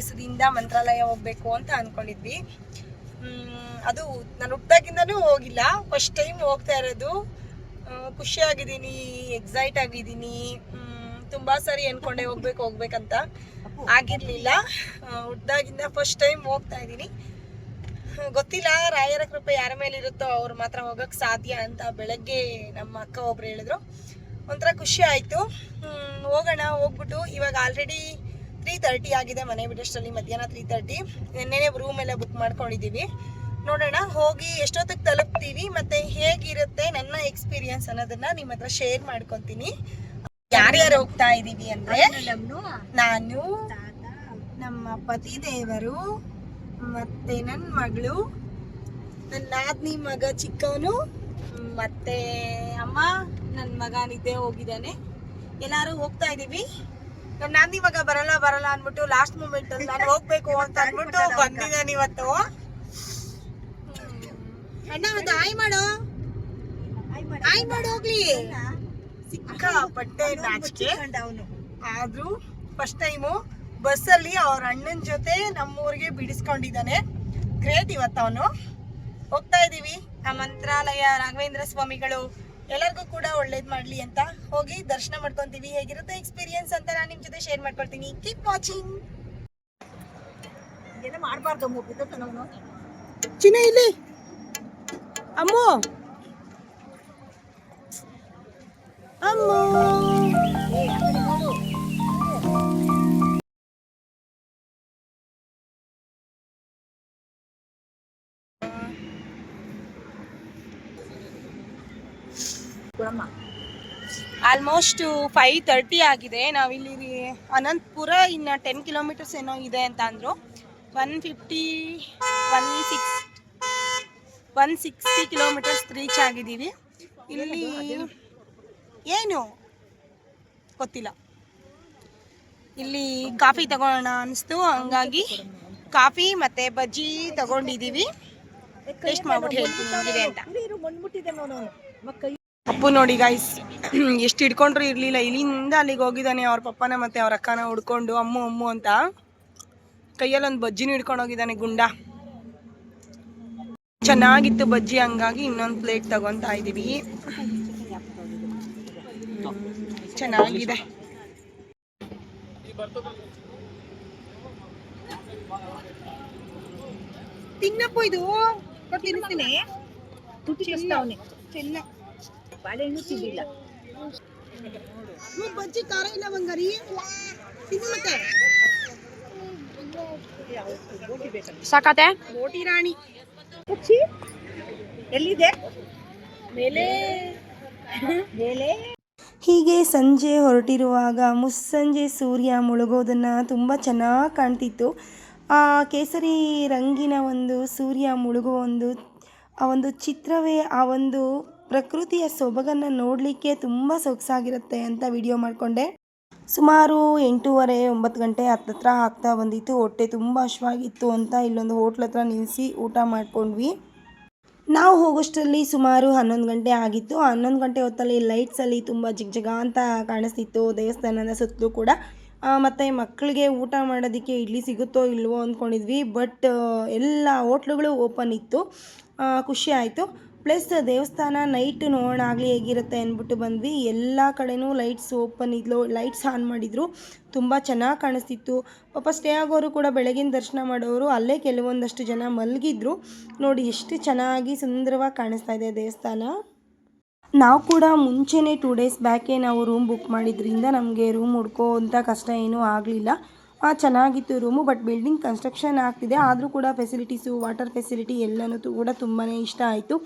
ದಿವಸದಿಂದ ಮಂತ್ರಾಲಯ ಹೋಗ್ಬೇಕು ಅಂತ ಅನ್ಕೊಂಡಿದ್ವಿ. ಅದು ನಾನು ಹುಟ್ಟಾಗಿಂದನೂ ಹೋಗಿಲ್ಲ. ಫಸ್ಟ್ ಟೈಮ್ ಹೋಗ್ತಾ ಇರೋದು. ಖುಷಿ ಖುಷಿಯಾಗಿದ್ದೀನಿ ಎಕ್ಸೈಟ್ ಆಗಿದ್ದೀನಿ. ತುಂಬ ಸರಿ ಅನ್ಕೊಂಡೆ ಹೋಗ್ಬೇಕು, ಹೋಗ್ಬೇಕಂತ. ಆಗಿರಲಿಲ್ಲ. ಹುಟ್ಟಾಗಿಂದ ಫಸ್ಟ್ ಟೈಮ್ ಹೋಗ್ತಾ ಇದ್ದೀನಿ. ಗೊತ್ತಿಲ್ಲ ರಾಯರ ಕೃಪೆ ಯಾರ ಮೇಲೆ ಇರುತ್ತೋ ಅವ್ರು ಮಾತ್ರ ಹೋಗಕ್ಕೆ ಸಾಧ್ಯ ಅಂತ ಬೆಳಗ್ಗೆ ನಮ್ಮ ಅಕ್ಕ ಒಬ್ರು ಹೇಳಿದ್ರು. ಒಂಥರ ಖುಷಿ ಆಯ್ತು. ಹೋಗೋಣ, ಹೋಗ್ಬಿಟ್ಟು ಇವಾಗ ಆಲ್ರೆಡಿ ತ್ರೀ ತರ್ಟಿ ಆಗಿದೆ ಮನೆ ಬಿಡೋಷ್ಟರಲ್ಲಿ ಮಧ್ಯಾಹ್ನ ತ್ರೀ ತರ್ಟಿ ನಿನ್ನೆನೆ ರೂಮ್ ಎಲ್ಲ ಬುಕ್ ಮಾಡ್ಕೊಂಡಿದ್ದೀವಿ ನೋಡೋಣ ಹೋಗಿ ಎಷ್ಟೊತ್ತಿಗೆ ತಲುಪ್ತೀವಿ ಮತ್ತೆ ಹೇಗಿರುತ್ತೆ ನನ್ನ ಎಕ್ಸ್ಪೀರಿಯನ್ಸ್ ಅನ್ನೋದನ್ನ ನಿಮ್ಮ ಹತ್ರ ಶೇರ್ ಮಾಡ್ಕೊತೀನಿ. ಯಾರ್ಯಾರು ಹೋಗ್ತಾ ಇದೀವಿ ಅಂದ್ರೆ ನಾನು ನಮ್ಮ ಪತಿ ದೇವರು ಮತ್ತೆ ನನ್ನ ಮಗಳು ನನ್ನ ನಾದ್ನಿ ಮಗ ಚಿಕ್ಕವನು ಮತ್ತೆ ಅಮ್ಮ ನನ್ನ ಮಗ ನಿದ್ದೆ ಹೋಗಿದ್ದಾನೆ. ಎಲ್ಲಾರು ಹೋಗ್ತಾ ಇದೀವಿ. ನನ್ನ ಇವಾಗ ಬರಲ್ಲ ಬರಲ್ಲ ಅನ್ಬಿಟ್ಟು ಲಾಸ್ಟ್ ಮೂಮೆಂಟ್ ಅಲ್ಲಿ ನಾನು ಹೋಗ್ಬೇಕು ಅಂತ ಅನ್ಬಿಟ್ಟು ಬಂದಿದ್ದಾನೆ ಇವತ್ತು. ಅಣ್ಣ ಒಂದು ಆಯ್ ಮಾಡು. ಆಯ್ ಮಾಡು ಹೋಗ್ಲಿ. ಸಿಕ್ಕಾಪಟ್ಟೆ ನಾಚಿಕೆ. ಆದ್ರೂ ಫಸ್ಟ್ ಟೈಮು ಬಸ್ಸಲ್ಲಿ ಅವ್ರ ಅಣ್ಣನ ಜೊತೆ ನಮ್ಮೂರಿಗೆ ಬಿಡಿಸ್ಕೊಂಡಿದ್ದಾನೆ. ಗ್ರೇಟ್ ಇವತ್ತು ಅವನು. ಹೋಗ್ತಾ ಇದೀವಿ. ಆ ಮಂತ್ರಾಲಯ ರಾಘವೇಂದ್ರ ಸ್ವಾಮಿಗಳು. ಎಲ್ಲರಿಗೂ ಕೂಡ ಒಳ್ಳೇದ್ ಮಾಡ್ಲಿ ಅಂತ ಹೋಗಿ ದರ್ಶನ ಮಾಡ್ಕೊಂತೀವಿ. ಹೇಗಿರುತ್ತೆ ಎಕ್ಸ್ಪೀರಿಯನ್ಸ್ ಅಂತ ನಾನು ನಿಮ್ ಜೊತೆ ಶೇರ್ ಮಾಡ್ಕೊಳ್ತೀನಿ. ಕೀಪ್ ವಾಚಿಂಗ್ ಮಾಡಬಾರ್ದು ಚಿನ್ನ ಇಲ್ಲಿ. Ammu. Ammu. Almost five thirty ಆಗಿದೆ ನಾವಿಲ್ಲಿ ಅನಂತಪುರ ಇನ್ನು ಟೆನ್ ಕಿಲೋಮೀಟರ್ಸ್ ಏನೋ ಇದೆ ಅಂತ ಅಂದರು one fifty one six one sixty kilometres reach ಆಗಿದ್ದೀವಿ ಇಲ್ಲಿ ಏನು ಗೊತ್ತಿಲ್ಲ ಇಲ್ಲಿ ಕಾಫಿ ತಗೊಳ್ಳೋಣ ಅನಿಸ್ತು ಹಂಗಾಗಿ ಕಾಫಿ ಮತ್ತು ಬಜ್ಜಿ ತಗೊಂಡಿದ್ದೀವಿ ಟೇಸ್ಟ್ ಮಾಡ್ಬಿಟ್ಟು ಹೇಳ್ತೀನಿ ಅಂತ ಅಪ್ಪು ನೋಡಿ ಗಾಯ್ಸ್ ಎಷ್ಟು ಹಿಡ್ಕೊಂಡ್ರು ಇರ್ಲಿಲ್ಲ. ಇಲ್ಲಿಂದ ಅಲ್ಲಿಗೆ ಹೋಗಿದ್ದಾನೆ ಅವ್ರ ಪಪ್ಪನ ಮತ್ತೆ ಅವ್ರ ಅಕ್ಕನ ಹುಡ್ಕೊಂಡು. ಅಮ್ಮು ಅಮ್ಮು ಅಂತ. ಕೈಯಲ್ಲಿ ಒಂದು ಬಜ್ಜಿನೂ ಹಿಡ್ಕೊಂಡು ಹೋಗಿದ್ದಾನೆ ಗುಂಡ. ಚೆನ್ನಾಗಿತ್ತು ಬಜ್ಜಿ. ಹಂಗಾಗಿ ಇನ್ನೊಂದು ಪ್ಲೇಟ್ ತಗೊಂತಾ ಇದೀವಿ. ಚೆನ್ನಾಗಿದೆ. ತಿನ್ನಪ್ಪು ಇದು. ತಿನ್ನಿಸ್ತೀನಿ. ಚೆನ್ನ ಬಾಳೆಹಣ್ಣು ತಿಂದಿಲ್ಲ. ಬಜ್ಜಿ ಖಾರ ಇಲ್ಲ ಬಂಗಾರಿ. ತಿನ್ನು ಮತ್ತೆ. ಸಾಕತೆ? ಬೋಟಿ ರಾಣಿ. ಹುಚ್ಚಿ ಎಲ್ಲಿದೆ? ಮೇಲೆ. ಮೇಲೆ. ಹೀಗೆ ಸಂಜೆ ಹೊರಟಿರುವಾಗ ಮುಸ್ಸಂಜೆ ಸೂರ್ಯ ಮುಳುಗೋದನ್ನು ತುಂಬ ಚೆನ್ನಾಗಿ ಕಾಣ್ತಿತ್ತು. ಆ ಕೇಸರಿ ರಂಗಿನ ಒಂದು ಸೂರ್ಯ ಮುಳುಗುವ ಒಂದು ಆ ಒಂದು ಚಿತ್ರವೇ ಆ ಒಂದು ಪ್ರಕೃತಿಯ ಸೊಬಗನ್ನು ನೋಡಲಿಕ್ಕೆ ತುಂಬ ಸೊಗಸಾಗಿರುತ್ತೆ ಅಂತ ವಿಡಿಯೋ ಮಾಡಿಕೊಂಡೆ. ಸುಮಾರು ಎಂಟೂವರೆ, ಒಂಬತ್ತು ಗಂಟೆ ಹತ್ತತ್ರ ಆಗ್ತಾ ಬಂದಿತ್ತು. ಹೊಟ್ಟೆ ತುಂಬ ಹಶ್ವಾಗಿತ್ತು ಅಂತ ಇಲ್ಲೊಂದು ಹೋಟ್ಲ್ ಹತ್ರ ನಿಲ್ಲಿಸಿ ಊಟ ಮಾಡ್ಕೊಂಡ್ವಿ. ನಾವು ಹೋಗೋಷ್ಟರಲ್ಲಿ ಸುಮಾರು ಹನ್ನೊಂದು ಗಂಟೆ ಆಗಿತ್ತು. ಹನ್ನೊಂದು ಗಂಟೆ ಹೊತ್ತಲ್ಲಿ ಲೈಟ್ಸಲ್ಲಿ ತುಂಬ ಜಿಗ್ಜಗ ಅಂತ ಕಾಣಿಸ್ತಿತ್ತು. ದೇವಸ್ಥಾನದ ಸುತ್ತಲೂ ಕೂಡ. ಮತ್ತು ಮಕ್ಕಳಿಗೆ ಊಟ ಮಾಡೋದಕ್ಕೆ ಇಡ್ಲಿ ಸಿಗುತ್ತೋ ಇಲ್ವೋ ಅಂದ್ಕೊಂಡಿದ್ವಿ. ಬಟ್ ಎಲ್ಲ ಹೋಟ್ಲುಗಳು ಓಪನ್ ಇತ್ತು. ಖುಷಿ ಆಯಿತು. ಪ್ಲಸ್ ದೇವಸ್ಥಾನ ನೈಟ್ ನೋಡೋಣ ಆಗಲಿ ಹೇಗಿರುತ್ತೆ ಅಂದ್ಬಿಟ್ಟು ಬಂದ್ವಿ. ಎಲ್ಲ ಕಡೆನೂ ಲೈಟ್ಸ್ ಓಪನ್ ಇದ್ಲು ಲೈಟ್ಸ್ ಆನ್ ಮಾಡಿದರು. ತುಂಬ ಚೆನ್ನಾಗಿ ಕಾಣಿಸ್ತಿತ್ತು. ಪಾಪ ಸ್ಟೇ ಆಗೋರು ಕೂಡ ಬೆಳಗಿನ ದರ್ಶನ ಮಾಡೋರು ಅಲ್ಲೇ ಕೆಲವೊಂದಷ್ಟು ಜನ ಮಲಗಿದ್ರು. ನೋಡಿ ಎಷ್ಟು ಚೆನ್ನಾಗಿ ಸುಂದರವಾಗಿ ಕಾಣಿಸ್ತಾ ಇದೆ ದೇವಸ್ಥಾನ. ನಾವು ಕೂಡ ಮುಂಚೆನೇ ಟೂ ಡೇಸ್ ಬ್ಯಾಕೇ ನಾವು ರೂಮ್ ಬುಕ್ ಮಾಡಿದ್ರಿಂದ ನಮಗೆ ರೂಮ್ ಹುಡ್ಕೋ ಅಂತ ಕಷ್ಟ ಏನೂ ಆಗಲಿಲ್ಲ. ಚೆನ್ನಾಗಿತ್ತು ರೂಮು ಬಟ್ ಬಿಲ್ಡಿಂಗ್ ಕನ್ಸ್ಟ್ರಕ್ಷನ್ ಆಗ್ತಿದೆ. ಆದರೂ ಕೂಡ ಫೆಸಿಲಿಟೀಸು ವಾಟರ್ ಫೆಸಿಲಿಟಿ ಎಲ್ಲನೂ ಕೂಡ ತುಂಬಾ ಇಷ್ಟ ಆಯಿತು.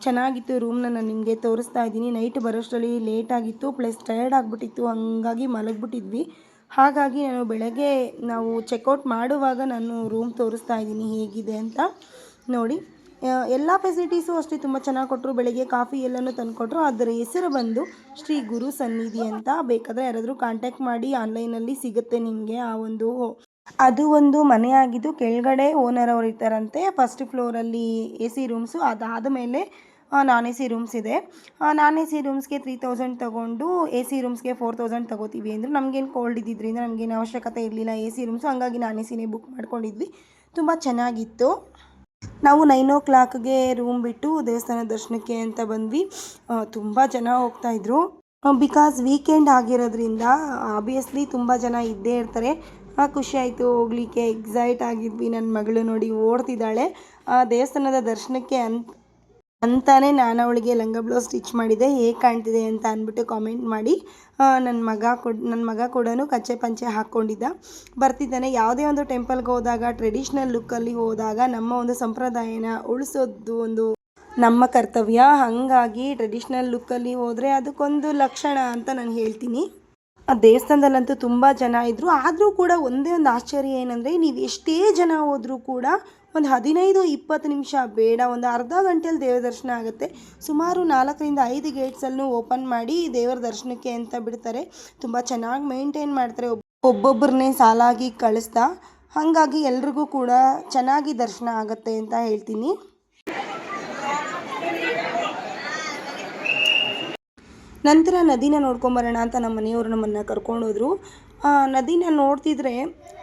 ಚೆನ್ನಾಗಿತ್ತು ರೂಮ್ನ ನಾನು ನಿಮಗೆ ತೋರಿಸ್ತಾ ಇದ್ದೀನಿ. ನೈಟ್ ಬರೋಷ್ಟರಲ್ಲಿ ಲೇಟ್ ಆಗಿತ್ತು ಪ್ಲಸ್ ಟಯರ್ಡ್ ಆಗಿಬಿಟ್ಟಿತ್ತು, ಹಂಗಾಗಿ ಮಲಗಿಬಿಟ್ಟಿದ್ವಿ. ಹಾಗಾಗಿ ನಾನು ಬೆಳಗ್ಗೆ ನಾವು ಚೆಕ್ಔಟ್ ಮಾಡುವಾಗ ನಾನು ರೂಮ್ ತೋರಿಸ್ತಾ ಇದ್ದೀನಿ ಹೇಗಿದೆ ಅಂತ ನೋಡಿ. ಎಲ್ಲ ಫೆಸಿಲಿಟೀಸು ಅಷ್ಟೇ ತುಂಬ ಚೆನ್ನಾಗಿ ಕೊಟ್ಟರು ಬೆಳಗ್ಗೆ ಕಾಫಿ ಎಲ್ಲನೂ ತಂದುಕೊಟ್ರು. ಅದರ ಹೆಸರು ಬಂದು ಶ್ರೀ ಗುರು ಸನ್ನಿಧಿ ಅಂತ ಬೇಕಾದರೆ ಯಾರಾದರೂ ಕಾಂಟ್ಯಾಕ್ಟ್ ಮಾಡಿ ಆನ್ಲೈನಲ್ಲಿ ಸಿಗುತ್ತೆ ನಿಮಗೆ ಆ ಒಂದು ಅದು ಒಂದು ಮನೆಯಾಗಿದ್ದು ಕೆಳಗಡೆ ಓನರ್ ಅವರು ಇರ್ತಾರಂತೆ ಫಸ್ಟ್ ಫ್ಲೋರಲ್ಲಿ ಎ ಸಿ ರೂಮ್ಸು, ಅದಾದ ಮೇಲೆ ನಾನ್ ಎ ಸಿ ರೂಮ್ಸ್ ಇದೆ. ನಾನ್ ಎ ಸಿ ರೂಮ್ಸ್ಗೆ ತ್ರೀ ತೌಸಂಡ್ ತೊಗೊಂಡು ಎ ಸಿ ರೂಮ್ಸ್ಗೆ ಫೋರ್ ತೌಸಂಡ್ ತೊಗೋತೀವಿ ಅಂದರು ನಮಗೇನು ಕೋಲ್ಡ್ ಇದ್ದಿದ್ದರಿಂದ ನಮಗೇನು ಅವಶ್ಯಕತೆ ಇರಲಿಲ್ಲ ಎ ಸಿ ರೂಮ್ಸು. ಹಂಗಾಗಿ ನಾನ್ ಎ ಸಿನೇ ಬುಕ್ ಮಾಡ್ಕೊಂಡಿದ್ವಿ. ತುಂಬ ಚೆನ್ನಾಗಿತ್ತು. ನಾವು ನೈನ್ ಓ ಕ್ಲಾಕ್ಗೆ ರೂಮ್ ಬಿಟ್ಟು ದೇವಸ್ಥಾನ ದರ್ಶನಕ್ಕೆ ಅಂತ ಬಂದ್ವಿ. ತುಂಬ ಜನ ಹೋಗ್ತಾಯಿದ್ರು ಬಿಕಾಸ್ ವೀಕೆಂಡ್ ಆಗಿರೋದ್ರಿಂದ ಆಬ್ವಿಯಸ್ಲಿ ತುಂಬ ಜನ ಇದ್ದೇ ಇರ್ತಾರೆ. ಖುಷಿ ಆಯಿತು, ಹೋಗ್ಲಿಕ್ಕೆ ಎಕ್ಸೈಟ್ ಆಗಿದ್ವಿ. ನನ್ನ ಮಗಳು ನೋಡಿ ಓಡ್ತಿದ್ದಾಳೆ. ದೇವಸ್ಥಾನದ ದರ್ಶನಕ್ಕೆ ಅಂತ ಅಂತಾನೆ ನಾನು ಅವಳಿಗೆ ಲಂಗ ಬ್ಲೌಸ್ ಸ್ಟಿಚ್ ಮಾಡಿದೆ. ಹೇಗೆ ಕಾಣ್ತಿದೆ ಅಂತ ಅಂದ್ಬಿಟ್ಟು ಕಾಮೆಂಟ್ ಮಾಡಿ. ನನ್ನ ಮಗ ಕೊಡ್ ನನ್ನ ಮಗ ಕೂಡ ಕಚ್ಚೆ ಪಂಚೆ ಹಾಕ್ಕೊಂಡಿದ್ದ ಬರ್ತಿದ್ದಾನೆ. ಯಾವುದೇ ಒಂದು ಟೆಂಪಲ್ಗೆ ಹೋದಾಗ ಟ್ರೆಡಿಷ್ನಲ್ ಲುಕ್ಕಲ್ಲಿ ಹೋದಾಗ, ನಮ್ಮ ಒಂದು ಸಂಪ್ರದಾಯನ ಉಳಿಸೋದು ಒಂದು ನಮ್ಮ ಕರ್ತವ್ಯ. ಹಾಗಾಗಿ ಟ್ರೆಡಿಷ್ನಲ್ ಲುಕ್ಕಲ್ಲಿ ಹೋದರೆ ಅದಕ್ಕೊಂದು ಲಕ್ಷಣ ಅಂತ ನಾನು ಹೇಳ್ತೀನಿ. ದೇವಸ್ಥಾನದಲ್ಲಂತೂ ತುಂಬ ಜನ ಇದ್ದರು ಆದರೂ ಕೂಡ ಒಂದೇ ಒಂದು ಆಶ್ಚರ್ಯ ಏನಂದರೆ ನೀವು ಎಷ್ಟೇ ಜನ ಹೋದರೂ ಕೂಡ ಒಂದು ಹದಿನೈದು, ಇಪ್ಪತ್ತು ನಿಮಿಷ ಬೇಡ, ಒಂದು ಅರ್ಧ ಗಂಟೆಯಲ್ಲಿ ದೇವರ ದರ್ಶನ ಆಗುತ್ತೆ. ಸುಮಾರು ನಾಲ್ಕರಿಂದ ಐದು ಗೇಟ್ಸಲ್ಲೂ ಓಪನ್ ಮಾಡಿ ದೇವರ ದರ್ಶನಕ್ಕೆ ಅಂತ ಬಿಡ್ತಾರೆ. ತುಂಬ ಚೆನ್ನಾಗಿ ಮೇಂಟೈನ್ ಮಾಡ್ತಾರೆ. ಒಬ್ ಒಬ್ಬೊಬ್ಬರನ್ನೇ ಸಾಲಾಗಿ ಕಳಿಸ್ತಾ, ಹಾಗಾಗಿ ಎಲ್ರಿಗೂ ಕೂಡ ಚೆನ್ನಾಗಿ ದರ್ಶನ ಆಗುತ್ತೆ ಅಂತ ಹೇಳ್ತೀನಿ. ನಂತರ ನದಿನ ನೋಡ್ಕೊಂಬರೋಣ ಅಂತ ನಮ್ಮ ಮನೆಯವರು ನಮ್ಮನ್ನು ಕರ್ಕೊಂಡೋದ್ರು. ನದಿನ ನೋಡ್ತಿದ್ರೆ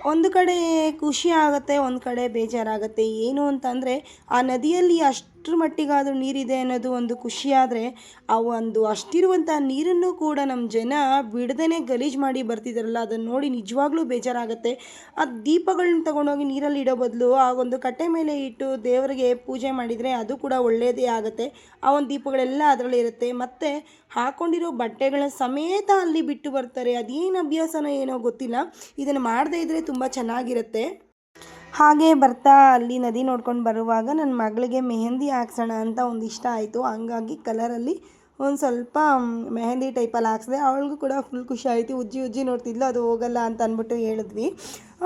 ಒಂದು ಕಡೆ ಖುಷಿ ಆಗುತ್ತೆ, ಒಂದು ಕಡೆ ಬೇಜಾರಾಗುತ್ತೆ. ಏನು ಅಂತಂದರೆ, ಆ ನದಿಯಲ್ಲಿ ಅಷ್ಟರ ಮಟ್ಟಿಗಾದರೂ ನೀರಿದೆ ಅನ್ನೋದು ಒಂದು ಖುಷಿ ಆದರೆ, ಆ ಒಂದು ಅಷ್ಟಿರುವಂಥ ನೀರನ್ನು ಕೂಡ ನಮ್ಮ ಜನ ಬಿಡದೇ ಗಲೀಜು ಮಾಡಿ ಬರ್ತಿದ್ದಾರಲ್ಲ ಅದನ್ನು ನೋಡಿ ನಿಜವಾಗ್ಲೂ ಬೇಜಾರಾಗುತ್ತೆ. ಆ ದೀಪಗಳನ್ನ ತಗೊಂಡೋಗಿ ನೀರಲ್ಲಿ ಇಡೋ ಬದಲು, ಆ ಒಂದು ಕಟ್ಟೆ ಮೇಲೆ ಇಟ್ಟು ದೇವರಿಗೆ ಪೂಜೆ ಮಾಡಿದರೆ ಅದು ಕೂಡ ಒಳ್ಳೆಯದೇ ಆಗುತ್ತೆ. ಆ ಒಂದು ದೀಪಗಳೆಲ್ಲ ಅದರಲ್ಲಿ ಇರುತ್ತೆ. ಮತ್ತು ಹಾಕೊಂಡಿರೋ ಬಟ್ಟೆಗಳ ಸಮೇತ ಅಲ್ಲಿ ಬಿಟ್ಟು ಬರ್ತಾರೆ. ಅದೇನು ಅಭ್ಯಾಸನೋ ಏನೋ ಗೊತ್ತಿಲ್ಲ. ಇದನ್ನು ಮಾಡದೇ ಇದ್ದರೆ ತುಂಬ ಚೆನ್ನಾಗಿರುತ್ತೆ. ಹಾಗೆ ಬರ್ತಾ ಅಲ್ಲಿ ನದಿ ನೋಡ್ಕೊಂಡು ಬರುವಾಗ ನನ್ನ ಮಗಳಿಗೆ ಮೆಹಂದಿ ಹಾಕ್ಸೋಣ ಅಂತ ಒಂದು ಇಷ್ಟ ಆಯಿತು. ಹಂಗಾಗಿ ಕಲರಲ್ಲಿ ಒಂದು ಸ್ವಲ್ಪ ಮೆಹಂದಿ ಟೈಪಲ್ಲಿ ಹಾಕ್ಸಿದೆ. ಅವಳಿಗೂ ಕೂಡ ಫುಲ್ ಖುಷಿ ಆಯಿತು. ಉಜ್ಜಿ ಉಜ್ಜಿ ನೋಡ್ತಿದ್ಲು, ಅದು ಹೋಗಲ್ಲ ಅಂತ ಅಂದ್ಬಿಟ್ಟು ಹೇಳಿದ್ವಿ.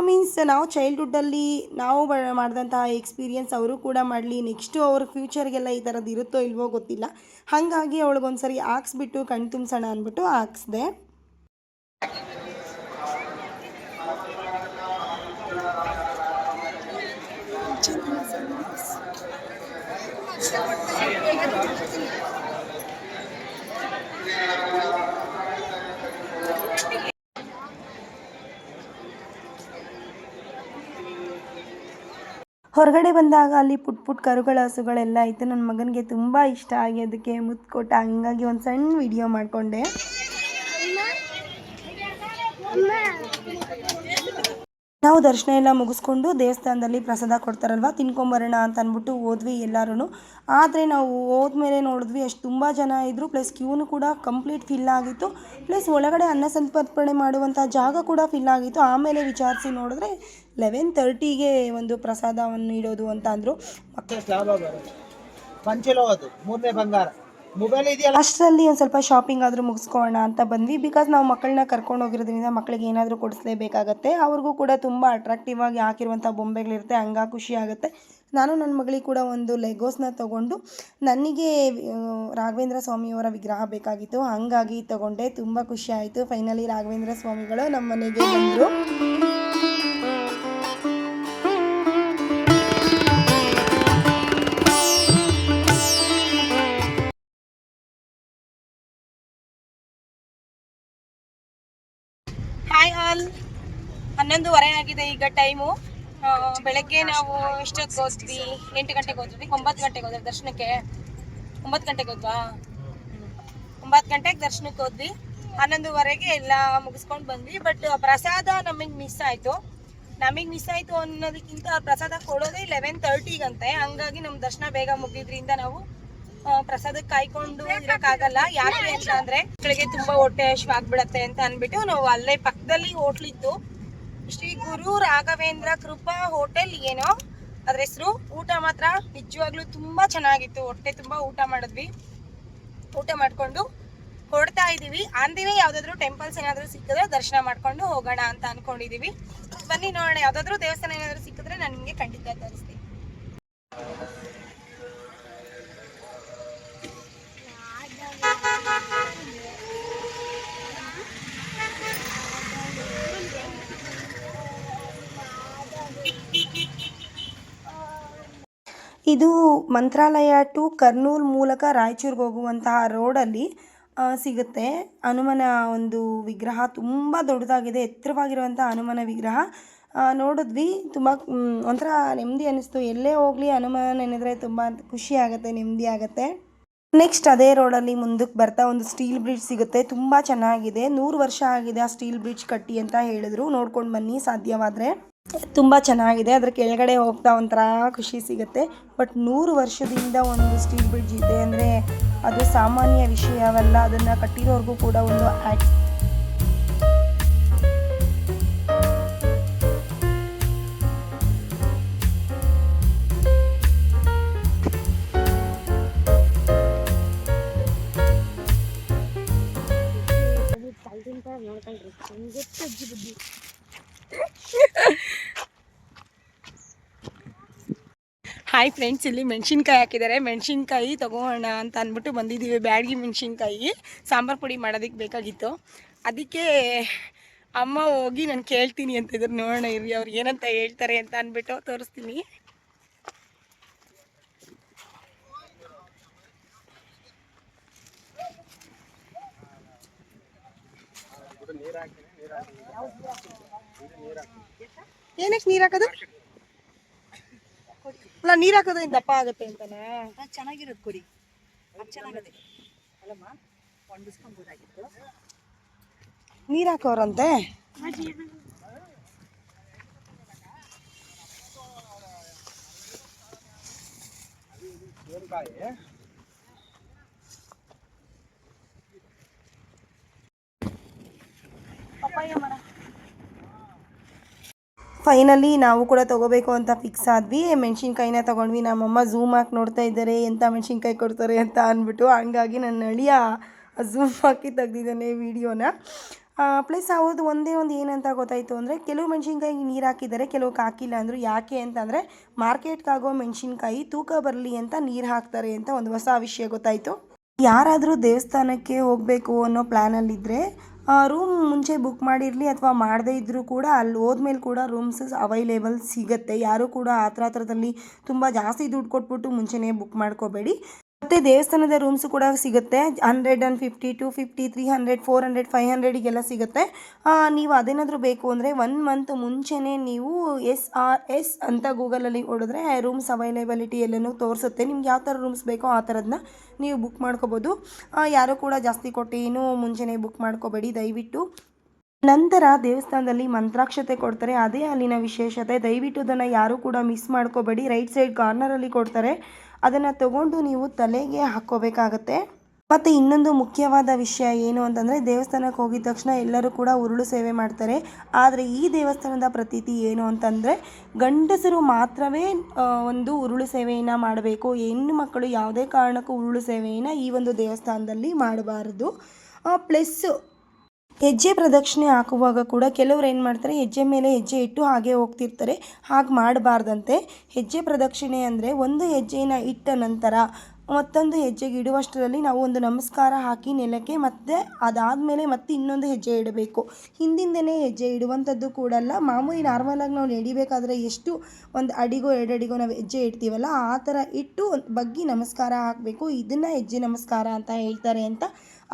ಮೀನ್ಸ್ ನಾವು ಚೈಲ್ಡ್ಹುಡ್ಡಲ್ಲಿ ನಾವು ಮಾಡಿದಂತಹ ಎಕ್ಸ್ಪೀರಿಯನ್ಸ್ ಅವರು ಕೂಡ ಮಾಡಲಿ. ನೆಕ್ಸ್ಟು ಅವ್ರ ಫ್ಯೂಚರ್ಗೆಲ್ಲ ಈ ಥರದ್ದು ಇರುತ್ತೋ ಇಲ್ವೋ ಗೊತ್ತಿಲ್ಲ. ಹಾಗಾಗಿ ಅವಳಿಗೊಂದು ಸರಿ ಹಾಕ್ಸ್ಬಿಟ್ಟು ಕಣ್ ತುಂಬಿಸೋಣ ಅಂದ್ಬಿಟ್ಟು ಹಾಕ್ಸ್ದೆ. ಹೊರಗಡೆ ಬಂದಾಗ ಅಲ್ಲಿ ಪುಟ್ ಪುಟ್ ಕರುಗಳ ಹಸುಗಳೆಲ್ಲ ಇತ್ತು ನನ್ನ ಮಗನಿಗೆ ತುಂಬ ಇಷ್ಟ ಆಗಿ ಅದಕ್ಕೆ ಮುತ್ತು ಕೊಟ್ಟ ಹಂಗಾಗಿ ಒಂದು ಸಣ್ಣ ವಿಡಿಯೋ ಮಾಡಿಕೊಂಡೆ. ನಾವು ದರ್ಶನ ಎಲ್ಲ ಮುಗಿಸ್ಕೊಂಡು ದೇವಸ್ಥಾನದಲ್ಲಿ ಪ್ರಸಾದ ಕೊಡ್ತಾರಲ್ವ? ತಿನ್ಕೊಂಬರೋಣ ಅಂತ ಅಂದ್ಬಿಟ್ಟು ಹೋದ್ವಿ ಎಲ್ಲರೂ ಆದರೆ ನಾವು ಹೋದ್ಮೇಲೆ ನೋಡಿದ್ವಿ, ಅಷ್ಟು ತುಂಬ ಜನ ಇದ್ದರು ಪ್ಲಸ್ ಕ್ಯೂನು ಕೂಡ ಕಂಪ್ಲೀಟ್ ಫಿಲ್ ಆಗಿತ್ತು. ಪ್ಲಸ್ ಒಳಗಡೆ ಅನ್ನ ಸಂತರ್ಪಣೆ ಮಾಡುವಂಥ ಜಾಗ ಕೂಡ ಫಿಲ್ ಆಗಿತ್ತು. ಆಮೇಲೆ ವಿಚಾರಿಸಿ ನೋಡಿದ್ರೆ ಲೆವೆನ್ ತರ್ಟಿಗೆ ಒಂದು ಪ್ರಸಾದವನ್ನು ನೀಡೋದು ಅಂತ ಅಂದರು. ಮೂರನೇ ಬಂಗಾರ. ಅಷ್ಟರಲ್ಲಿ ಒಂದು ಸ್ವಲ್ಪ ಶಾಪಿಂಗ್ ಆದರೂ ಮುಗಿಸ್ಕೊಳ್ಳೋಣ ಅಂತ ಬಂದ್ವಿ. ಬಿಕಾಸ್ ನಾವು ಮಕ್ಕಳನ್ನ ಕರ್ಕೊಂಡು ಹೋಗಿರೋದ್ರಿಂದ ಮಕ್ಕಳಿಗೆ ಏನಾದರೂ ಕೊಡಿಸ್ಲೇಬೇಕಾಗತ್ತೆ. ಅವ್ರಿಗೂ ಕೂಡ ತುಂಬ ಅಟ್ರಾಕ್ಟಿವ್ ಆಗಿ ಹಾಕಿರುವಂಥ ಬೊಂಬೆಗಳಿರುತ್ತೆ. ಹಂಗ ಖುಷಿ ಆಗುತ್ತೆ. ನಾನು ನನ್ನ ಮಗಳಿಗೆ ಕೂಡ ಒಂದು ಲೆಗೋಸ್ನ ತೊಗೊಂಡು ನನಗೆ ರಾಘವೇಂದ್ರ ಸ್ವಾಮಿಯವರ ವಿಗ್ರಹ ಬೇಕಾಗಿತ್ತು. ಹಾಗಾಗಿ ತೊಗೊಂಡೆ. ತುಂಬ ಖುಷಿ ಆಯಿತು. ಫೈನಲಿ ರಾಘವೇಂದ್ರ ಸ್ವಾಮಿಗಳು ನಮ್ಮ ಮನೆಗೆ ಬಂದರು. ಹನ್ನೊಂದುವರೆ ಆಗಿದೆ ಈಗ ಟೈಮು. ಬೆಳಗ್ಗೆ ನಾವು ಎಷ್ಟೊತ್ತಿಗೆ ಹೋದ್ವಿ? ಎಂಟು ಗಂಟೆಗೆ ಹೋದ್ವಿ. ಒಂಬತ್ತು ಗಂಟೆಗೆ ಹೋದ್ವಿ ದರ್ಶನಕ್ಕೆ. ಒಂಬತ್ತು ಗಂಟೆಗೆ ಹೋದ್ವಾ? ಒಂಬತ್ತು ಗಂಟೆಗೆ ದರ್ಶನಕ್ಕೆ ಹೋದ್ವಿ. ಹನ್ನೊಂದುವರೆಗೆ ಎಲ್ಲ ಮುಗಿಸ್ಕೊಂಡು ಬಂದ್ವಿ. ಬಟ್ ಪ್ರಸಾದ ನಮಗೆ ಮಿಸ್ ಆಯಿತು. ನಮಗೆ ಮಿಸ್ ಆಯಿತು ಅನ್ನೋದಕ್ಕಿಂತ ಪ್ರಸಾದ ಕೊಡೋದೇ ಲೆವೆನ್ ತರ್ಟಿಗಂತೆ ಹಂಗಾಗಿ ನಮ್ಮ ದರ್ಶನ ಬೇಗ ಮುಗಿದ್ರಿಂದ ನಾವು ಪ್ರಸಾದಕ್ಕೆ ಕಾಯ್ಕೊಂಡು ಇರಕ್ಕಾಗಲ್ಲ. ಯಾಕೆ ಅಂತ ಅಂದ್ರೆ ಮಕ್ಕಳಿಗೆ ತುಂಬಾ ಹೊಟ್ಟೆ ಹಶು ಆಗ್ಬಿಡತ್ತೆ ಅಂತ ಅನ್ಬಿಟ್ಟು ನಾವು ಅಲ್ಲೇ ಪಕ್ಕದಲ್ಲಿ ಹೋಟ್ಲ್ ಇತ್ತು ಶ್ರೀ ಗುರು ರಾಘವೇಂದ್ರ ಕೃಪಾ ಹೋಟೆಲ್ ಏನೋ ಅದ್ರ ಹೆಸರು. ಊಟ ಮಾತ್ರ ನಿಜವಾಗ್ಲೂ ತುಂಬಾ ಚೆನ್ನಾಗಿತ್ತು. ಹೊಟ್ಟೆ ತುಂಬಾ ಊಟ ಮಾಡಿದ್ವಿ. ಊಟ ಮಾಡ್ಕೊಂಡು ಹೊಡ್ತಾ ಇದೀವಿ. ಅಂದಿನ ಯಾವ್ದಾದ್ರು ಟೆಂಪಲ್ಸ್ ಏನಾದ್ರು ಸಿಕ್ಕಿದ್ರೆ ದರ್ಶನ ಮಾಡ್ಕೊಂಡು ಹೋಗೋಣ ಅಂತ ಅನ್ಕೊಂಡಿದೀವಿ. ಬನ್ನಿ ನೋಡೋಣ. ಯಾವ್ದಾದ್ರು ದೇವಸ್ಥಾನ ಏನಾದ್ರು ಸಿಕ್ಕಿದ್ರೆ ನಾನು ನಿಮ್ಗೆ ಖಂಡಿತ ತರಿಸ್ತೀನಿ. ಇದು ಮಂತ್ರಾಲಯ ಟು ಕರ್ನೂಲ್ ಮೂಲಕ ರಾಯಚೂರಿಗೆ ಹೋಗುವಂತಹ ರೋಡಲ್ಲಿ ಸಿಗುತ್ತೆ. ಹನುಮನ ಒಂದು ವಿಗ್ರಹ ತುಂಬ ದೊಡ್ಡದಾಗಿದೆ ಎತ್ತರವಾಗಿರುವಂಥ ಹನುಮನ ವಿಗ್ರಹ. ನೋಡಿದ್ವಿ, ತುಂಬ ಒಂಥರ ನೆಮ್ಮದಿ ಅನ್ನಿಸ್ತು ಎಲ್ಲೇ ಹೋಗಲಿ ಹನುಮನ ನೆನೆದ್ರೆ ತುಂಬ ಖುಷಿ ಆಗುತ್ತೆ, ನೆಮ್ಮದಿ ಆಗುತ್ತೆ. ನೆಕ್ಸ್ಟ್ ಅದೇ ರೋಡಲ್ಲಿ ಮುಂದಕ್ಕೆ ಬರ್ತಾ ಒಂದು ಸ್ಟೀಲ್ ಬ್ರಿಡ್ಜ್ ಸಿಗುತ್ತೆ. ತುಂಬ ಚೆನ್ನಾಗಿದೆ. ನೂರು ವರ್ಷ ಆಗಿದೆ ಆ ಸ್ಟೀಲ್ ಬ್ರಿಡ್ಜ್ ಕಟ್ಟಿ ಅಂತ ಹೇಳಿದ್ರು. ನೋಡ್ಕೊಂಡು ಬನ್ನಿ ಸಾಧ್ಯವಾದರೆ. ತುಂಬ ಚೆನ್ನಾಗಿದೆ. ಅದ್ರ ಕೆಳಗಡೆ ಹೋಗ್ತಾ ಒಂಥರ ಖುಷಿ ಸಿಗುತ್ತೆ. ಬಟ್ ನೂರು ವರ್ಷದಿಂದ ಒಂದು ಸ್ಟೀಲ್ ಬ್ರಿಡ್ಜ್ ಇದೆ ಅಂದರೆ ಅದು ಸಾಮಾನ್ಯ ವಿಷಯವಲ್ಲ. ಅದನ್ನು ಕಟ್ಟಿರೋರ್ಗೂ ಕೂಡ ಒಂದು ಆ್ಯಕ್ಟ್ ಹಾಯ್ ಫ್ರೆಂಡ್ಸ್ ಇಲ್ಲಿ ಮೆಣಸಿನ್ಕಾಯಿ ಹಾಕಿದ್ದಾರೆ. ಮೆಣಸಿನ್ಕಾಯಿ ತೊಗೋಣ ಅಂತ ಅಂದ್ಬಿಟ್ಟು ಬಂದಿದ್ದೀವಿ. ಬ್ಯಾಡಗಿ ಮೆಣಸಿನ್ಕಾಯಿ. ಸಾಂಬಾರು ಪುಡಿ ಮಾಡೋದಕ್ಕೆ ಬೇಕಾಗಿತ್ತು. ಅದಕ್ಕೆ ಅಮ್ಮ ಹೋಗಿ ನಾನು ಕೇಳ್ತೀನಿ ಅಂತಿದ್ರು ನೋಡೋಣ ಇರಿ ಅವ್ರು ಏನಂತ ಹೇಳ್ತಾರೆ ಅಂತ ಅಂದ್ಬಿಟ್ಟು ತೋರಿಸ್ತೀನಿ. ಏನಕ್ಕೆ ನೀರು ಹಾಕೋದು? ಅಲ್ಲ ನೀರು ಹಾಕೋದ್ರಿಂದ ದಪ್ಪ ಆಗುತ್ತೆ ಅಂತಾನೆ ಚೆನ್ನಾಗಿರೋದು ಕೊಡಿ ಅದು ಚೆನ್ನಾಗದೆ ಅಲ್ಲಮ್ಮ ಒಣಗಿಸ್ಕೊಬೋದಾಗಿತ್ತು ನೀರು ಹಾಕೋರಂತೆ ಫೈನಲಿ ನಾವು ಕೂಡ ತೊಗೋಬೇಕು ಅಂತ ಫಿಕ್ಸ್ ಆದ್ವಿ. ಮೆಣಸಿನ್ಕಾಯಿನ ತೊಗೊಂಡ್ವಿ. ನಮ್ಮಮ್ಮ ಝೂಮ್ ಹಾಕಿ ನೋಡ್ತಾ ಇದ್ದಾರೆ. ಎಂಥ ಮೆಣಸಿನ್ಕಾಯಿ ಕೊಡ್ತಾರೆ ಅಂತ ಅಂದ್ಬಿಟ್ಟು ಹಂಗಾಗಿ ನನ್ನ ಅಳಿಯ ಝೂಮ್ ಹಾಕಿ ತೆಗ್ದಿದ್ದಾನೆ ವೀಡಿಯೋನ. ಪ್ಲಸ್ ಅವ್ರದ್ದು ಒಂದೇ ಒಂದು ಏನಂತ ಗೊತ್ತಾಯಿತು ಅಂದರೆ ಕೆಲವು ಮೆಣಸಿನ್ಕಾಯಿಗೆ ನೀರು ಹಾಕಿದ್ದಾರೆ ಕೆಲವಕ್ಕೆ ಹಾಕಿಲ್ಲ ಅಂದರು ಯಾಕೆ ಅಂತಂದರೆ ಮಾರ್ಕೆಟ್ಗಾಗೋ ಮೆಣಸಿನ್ಕಾಯಿ ತೂಕ ಬರಲಿ ಅಂತ ನೀರು ಹಾಕ್ತಾರೆ ಅಂತ ಒಂದು ಹೊಸ ವಿಷಯ ಗೊತ್ತಾಯಿತು. ಯಾರಾದರೂ ದೇವಸ್ಥಾನಕ್ಕೆ ಹೋಗಬೇಕು ಅನ್ನೋ ಪ್ಲ್ಯಾನಲ್ಲಿದ್ದರೆ ರೂಮ್ ಮುಂಚೆ ಬುಕ್ ಮಾಡಿರಲಿ ಅಥವಾ ಮಾಡದೇ ಇದ್ದರೂ ಕೂಡ ಅಲ್ಲಿ ಹೋದ್ಮೇಲೆ ಕೂಡ ರೂಮ್ಸ್ ಅವೈಲೇಬಲ್ ಸಿಗುತ್ತೆ. ಯಾರೂ ಕೂಡ ಆ ಥರ ಥರದಲ್ಲಿ ತುಂಬ ಜಾಸ್ತಿ ದುಡ್ಡು ಕೊಟ್ಬಿಟ್ಟು ಮುಂಚೆನೇ ಬುಕ್ ಮಾಡ್ಕೋಬೇಡಿ. ಮತ್ತು ದೇವಸ್ಥಾನದ ರೂಮ್ಸ್ ಕೂಡ ಸಿಗುತ್ತೆ. Hundred and fifty two fifty, three hundred, four hundred, five ಹಂಡ್ರೆಡಿಗೆಲ್ಲ ಸಿಗುತ್ತೆ. ನೀವು ಅದೇನಾದರೂ ಬೇಕು ಅಂದರೆ ಒನ್ ಮಂತ್ ಮುಂಚೆನೇ ನೀವು ಎಸ್ ಆರ್ ಎಸ್ ಅಂತ ಗೂಗಲಲ್ಲಿ ಹೊಡೆದ್ರೆ ರೂಮ್ಸ್ ಅವೈಲೇಬಿಲಿಟಿ ಎಲ್ಲನೂ ತೋರಿಸುತ್ತೆ. ನಿಮ್ಗೆ ಯಾವ ಥರ ರೂಮ್ಸ್ ಬೇಕೋ ಆ ಥರದನ್ನ ನೀವು ಬುಕ್ ಮಾಡ್ಕೋಬೋದು. ಯಾರು ಯಾರೂ ಕೂಡ ಜಾಸ್ತಿ ಕೊಟ್ಟು ಏನೂ ಮುಂಚೆನೇ ಬುಕ್ ಮಾಡ್ಕೋಬೇಡಿ ದಯವಿಟ್ಟು. ನಂತರ ದೇವಸ್ಥಾನದಲ್ಲಿ ಮಂತ್ರಾಕ್ಷತೆ ಕೊಡ್ತಾರೆ. ಅದೇ ಅಲ್ಲಿನ ವಿಶೇಷತೆ. ದಯವಿಟ್ಟು ಅದನ್ನು ಯಾರೂ ಕೂಡ ಮಿಸ್ ಮಾಡ್ಕೋಬೇಡಿ. ರೈಟ್ ಸೈಡ್ ಕಾರ್ನರಲ್ಲಿ ಕೊಡ್ತಾರೆ. ಅದನ್ನು ತಗೊಂಡು ನೀವು ತಲೆಗೆ ಹಾಕ್ಕೋಬೇಕಾಗತ್ತೆ. ಮತ್ತು ಇನ್ನೊಂದು ಮುಖ್ಯವಾದ ವಿಷಯ ಏನು ಅಂತಂದರೆ, ದೇವಸ್ಥಾನಕ್ಕೆ ಹೋಗಿದ ತಕ್ಷಣ ಎಲ್ಲರೂ ಕೂಡ ಉರುಳು ಸೇವೆ ಮಾಡ್ತಾರೆ. ಆದರೆ ಈ ದೇವಸ್ಥಾನದ ಪ್ರತೀತಿ ಏನು ಅಂತಂದರೆ, ಗಂಡಸರು ಮಾತ್ರವೇ ಒಂದು ಉರುಳು ಸೇವೆಯನ್ನು ಮಾಡಬೇಕು. ಹೆಣ್ಣು ಮಕ್ಕಳು ಯಾವುದೇ ಕಾರಣಕ್ಕೂ ಉರುಳು ಸೇವೆಯನ್ನು ಈ ಒಂದು ದೇವಸ್ಥಾನದಲ್ಲಿ ಮಾಡಬಾರದು. ಪ್ಲಸ್ ಹೆಜ್ಜೆ ಪ್ರದಕ್ಷಿಣೆ ಹಾಕುವಾಗ ಕೂಡ ಕೆಲವರು ಏನು ಮಾಡ್ತಾರೆ, ಹೆಜ್ಜೆ ಮೇಲೆ ಹೆಜ್ಜೆ ಇಟ್ಟು ಹಾಗೆ ಹೋಗ್ತಿರ್ತಾರೆ. ಹಾಗೆ ಮಾಡಬಾರ್ದಂತೆ. ಹೆಜ್ಜೆ ಪ್ರದಕ್ಷಿಣೆ ಅಂದರೆ ಒಂದು ಹೆಜ್ಜೆನ ಇಟ್ಟ ನಂತರ ಮತ್ತೊಂದು ಹೆಜ್ಜೆಗೆ ಇಡುವಷ್ಟರಲ್ಲಿ ನಾವು ಒಂದು ನಮಸ್ಕಾರ ಹಾಕಿ ನೆಲಕ್ಕೆ ಮತ್ತೆ ಅದಾದಮೇಲೆ ಮತ್ತೆ ಇನ್ನೊಂದು ಹೆಜ್ಜೆ ಇಡಬೇಕು. ಹಿಂದಿಂದನೇ ಹೆಜ್ಜೆ ಇಡುವಂಥದ್ದು ಕೂಡ ಅಲ್ಲ. ಮಾಮೂಲಿ ನಾರ್ಮಲಾಗಿ ನಾವು ನಡಿಬೇಕಾದ್ರೆ ಎಷ್ಟು ಒಂದು ಅಡಿಗೋ ಎರಡು ಅಡಿಗೋ ನಾವು ಹೆಜ್ಜೆ ಇಡ್ತೀವಲ್ಲ, ಆ ಥರ ಇಟ್ಟು ಬಗ್ಗಿ ನಮಸ್ಕಾರ ಹಾಕಬೇಕು. ಇದನ್ನು ಹೆಜ್ಜೆ ನಮಸ್ಕಾರ ಅಂತ ಹೇಳ್ತಾರೆ ಅಂತ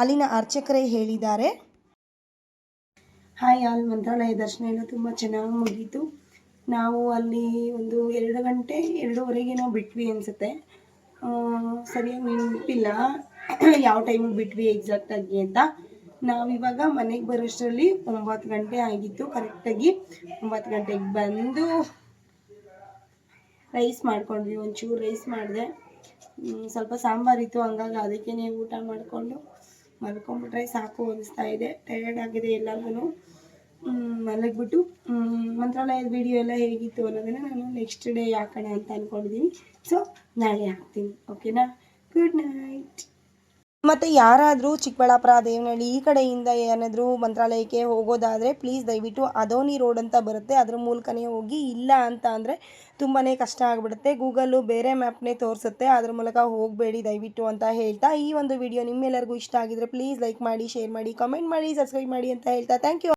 ಅಲ್ಲಿನ ಅರ್ಚಕರೇ ಹೇಳಿದ್ದಾರೆ. Hi all. ಮಂತ್ರಾಲಯ ದರ್ಶನ ಎಲ್ಲ ತುಂಬ ಚೆನ್ನಾಗಿ ಮುಗೀತು. ನಾವು ಅಲ್ಲಿ ಒಂದು ಎರಡು ಗಂಟೆ, ಎರಡೂವರೆಗೆ ನಾವು ಬಿಟ್ವಿ ಅನಿಸುತ್ತೆ. ಸರಿಯಾಗಿ ನೆನಪಿಲ್ಲ. ಯಾವ ಟೈಮಿಗೆ ಬಿಟ್ವಿ ಎಕ್ಸಾಕ್ಟಾಗಿ ಅಂತ. ನಾವಿವಾಗ ಮನೆಗೆ ಬರೋಷ್ಟರಲ್ಲಿ ಒಂಬತ್ತು ಗಂಟೆ ಆಗಿತ್ತು. ಕರೆಕ್ಟಾಗಿ ಒಂಬತ್ತು ಗಂಟೆಗೆ ಬಂದು ರೈಸ್ ಮಾಡ್ಕೊಂಡ್ವಿ. ಒಂಚೂರು ರೈಸ್ ಮಾಡಿದೆ. ಸ್ವಲ್ಪ ಸಾಂಬಾರಿತ್ತು ಹಂಗಾಗಿ ಅದಕ್ಕೇ ಊಟ ಮಾಡಿಕೊಂಡು ಮಲ್ಕೊಂಬಿಟ್ರೆ ಸಾಕು ಅನಿಸ್ತಾ ಇದೆ. ಟೈರ್ಡ್ ಆಗಿದೆ ಎಲ್ಲರಿಗೂ ಮಲಗಿಬಿಟ್ಟು ಮಂತ್ರಾಲಯದ ವಿಡಿಯೋ ಎಲ್ಲ ಹೇಗಿತ್ತು ಅನ್ನೋದನ್ನು ನಾನು ನೆಕ್ಸ್ಟ್ ಡೇ ಹಾಕೋಣ ಅಂತ ಅಂದ್ಕೊಂಡಿದ್ದೀನಿ ಸೊ ನಾಳೆ ಹಾಕ್ತೀನಿ ಓಕೆನಾ ಗುಡ್ ನೈಟ್ ಮತ್ತು ಯಾರಾದರೂ ಚಿಕ್ಕಬಳ್ಳಾಪುರ ದೇವನಹಳ್ಳಿ ಈ ಕಡೆಯಿಂದ ಏನಾದರೂ ಮಂತ್ರಾಲಯಕ್ಕೆ ಹೋಗೋದಾದರೆ ಪ್ಲೀಸ್ ದಯವಿಟ್ಟು ಅದೋನಿ ರೋಡ್ ಅಂತ ಬರುತ್ತೆ. ಅದ್ರ ಮೂಲಕನೇ ಹೋಗಿ, ಇಲ್ಲ ಅಂತ ಅಂದರೆ ತುಂಬಾ ಕಷ್ಟ ಆಗಿಬಿಡುತ್ತೆ. ಗೂಗಲ್ಲು ಬೇರೆ ಮ್ಯಾಪ್ನೇ ತೋರಿಸುತ್ತೆ. ಅದ್ರ ಮೂಲಕ ಹೋಗಬೇಡಿ ದಯವಿಟ್ಟು ಅಂತ ಹೇಳ್ತಾ, ಈ ಒಂದು ವಿಡಿಯೋ ನಿಮ್ಮೆಲ್ಲರಿಗೂ ಇಷ್ಟ ಆಗಿದ್ರೆ ಪ್ಲೀಸ್ ಲೈಕ್ ಮಾಡಿ ಶೇರ್ ಮಾಡಿ ಕಮೆಂಟ್ ಮಾಡಿ ಸಬ್ಸ್ಕ್ರೈಬ್ ಮಾಡಿ ಅಂತ ಹೇಳ್ತಾ. Thank you